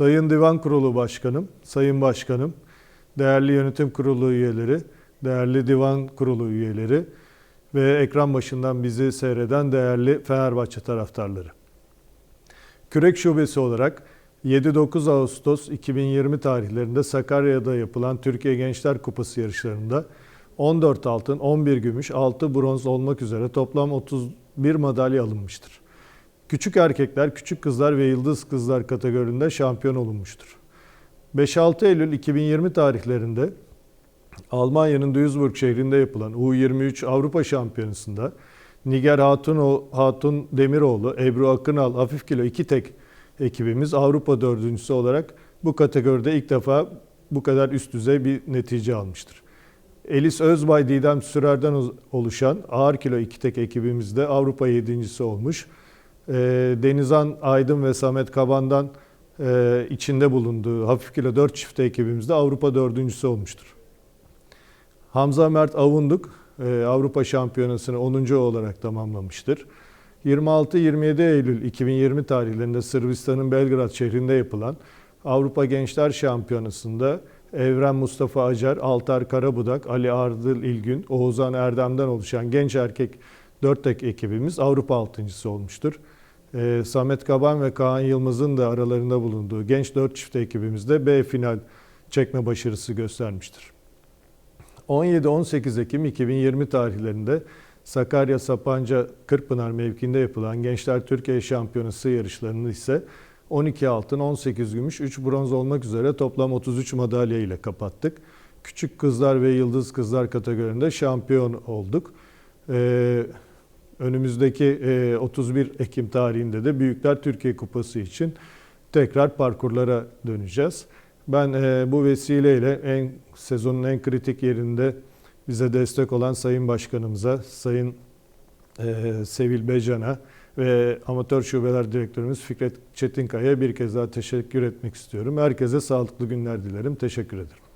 Sayın Divan Kurulu Başkanım, Sayın Başkanım, değerli yönetim kurulu üyeleri, değerli divan kurulu üyeleri ve ekran başından bizi seyreden değerli Fenerbahçe taraftarları. Kürek Şubesi olarak 7-9 Ağustos 2020 tarihlerinde Sakarya'da yapılan Türkiye Gençler Kupası yarışlarında 14 altın, 11 gümüş, 6 bronz olmak üzere toplam 31 madalya alınmıştır. Küçük erkekler, küçük kızlar ve yıldız kızlar kategorilerinde şampiyon olunmuştur. 5-6 Eylül 2020 tarihlerinde Almanya'nın Duisburg şehrinde yapılan U23 Avrupa Şampiyonası'nda Niger Hatun, Hatun Demiroğlu, Ebru Akınal, Hafif Kilo iki tek ekibimiz Avrupa dördüncüsü olarak bu kategoride ilk defa bu kadar üst düzey bir netice almıştır. Elis Özbay Didem Sürer'den oluşan ağır kilo iki tek ekibimiz de Avrupa yedincisi olmuş. Ee, Denizhan Aydın ve Samet Kaban'dan e, içinde bulunduğu hafif kilo 4 çifte ekibimiz de Avrupa dördüncüsü olmuştur. Hamza Mert Avunduk e, Avrupa Şampiyonası'nı 10. olarak tamamlamıştır. 26-27 Eylül 2020 tarihlerinde Sırbistan'ın Belgrad şehrinde yapılan Avrupa Gençler Şampiyonası'nda Evren Mustafa Acar, Altar Karabudak, Ali Ardıl İlgün, Oğuzhan Erdem'den oluşan genç erkek 4 tek ekibimiz Avrupa altıncısı olmuştur. Ee, Samet Kaban ve Kaan Yılmaz'ın da aralarında bulunduğu genç 4 çift ekibimiz de B final çekme başarısı göstermiştir. 17-18 Ekim 2020 tarihlerinde Sakarya Sapanca Kırkpınar mevkiinde yapılan Gençler Türkiye Şampiyonası yarışlarını ise 12 altın, 18 gümüş, 3 bronz olmak üzere toplam 33 madalya ile kapattık. Küçük kızlar ve yıldız kızlar kategorilerinde şampiyon olduk. Ee, önümüzdeki e, 31 Ekim tarihinde de Büyükler Türkiye Kupası için tekrar parkurlara döneceğiz. Ben e, bu vesileyle en sezonun en kritik yerinde bize destek olan Sayın Başkanımıza, Sayın e, Sevil Becan'a ve Amatör Şubeler Direktörümüz Fikret Çetinkaya'ya bir kez daha teşekkür etmek istiyorum. Herkese sağlıklı günler dilerim. Teşekkür ederim.